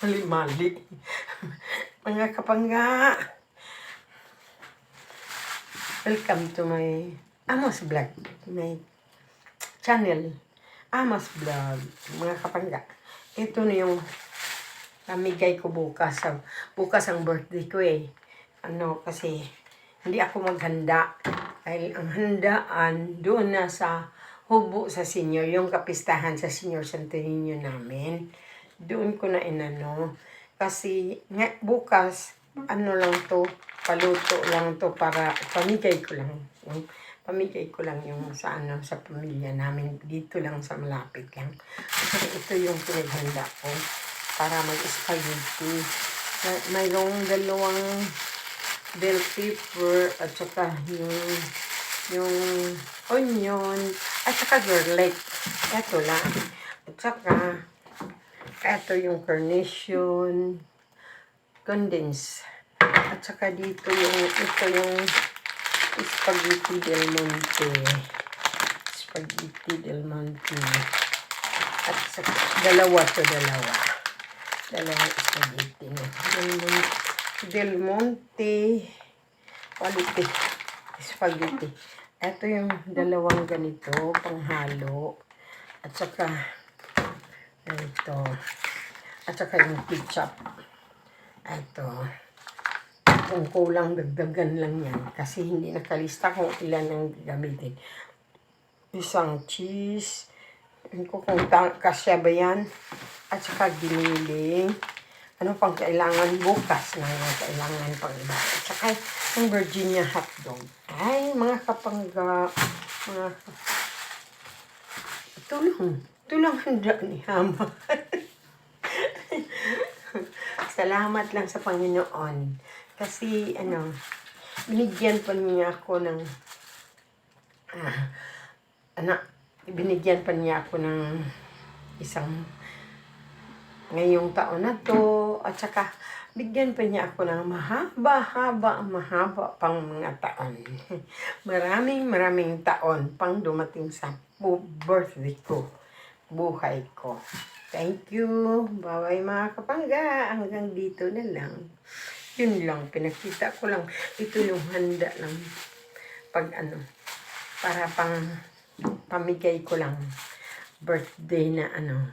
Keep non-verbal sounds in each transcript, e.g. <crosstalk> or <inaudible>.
Mali-mali. <laughs> Mga kapangga. Welcome to my Amos Vlog. My channel. Amos Vlog. Mga kapangga. Ito na yung pamigay ko bukas. Bukas ang birthday ko eh. Ano kasi hindi ako maghanda. Dahil ang handaan doon na sa hubo sa senior, yung kapistahan sa senior Santo namin. Doon ko na inano. Kasi nga, bukas, ano lang to, paluto lang to para pamigay ko lang. Yung, pamigay ko lang yung sa ano sa pamilya namin dito lang sa malapit lang. Kasi ito yung pinaghanda ko para mag-spaghetti. May- Mayroong dalawang bell pepper at saka yung yung onion at saka garlic. Ito lang. At saka ito yung carnation condense. At saka dito yung ito yung spaghetti del monte. Spaghetti del monte. At saka dalawa to dalawa. Dalawang spaghetti na. Del Monte. Del Monte. Quality. Spaghetti. Ito yung dalawang ganito, panghalo. At saka, ito. At saka yung ketchup. Ito. Kung kulang, dagdagan lang yan. Kasi hindi nakalista kung ilan ang gagamitin. Isang cheese. Hindi ko kung kasya ba yan. At saka giniling. Ano pang kailangan bukas na yung kailangan pang iba. At saka yung Virginia hotdog. Ay, mga kapangga. Mga Tulong. Tulong handa ni Hama. <laughs> Salamat lang sa Panginoon. Kasi, ano, binigyan pa niya ako ng, ah, anak, binigyan pa niya ako ng isang ngayong taon na to at saka bigyan pa niya ako ng mahaba, haba, mahaba pang mga taon. <laughs> maraming, maraming taon pang dumating sa birthday ko, buhay ko. Thank you. Bye-bye mga kapangga. Hanggang dito na lang. Yun lang. Pinakita ko lang. Ito yung handa lang. Pag ano. Para pang pamigay ko lang. Birthday na ano.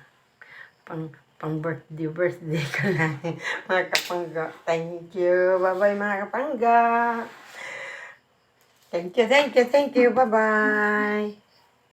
Pang pang birthday, birthday ko lang. <laughs> mga kapangga. Thank you. Bye-bye mga kapangga. Thank you, thank you, thank you. Bye-bye.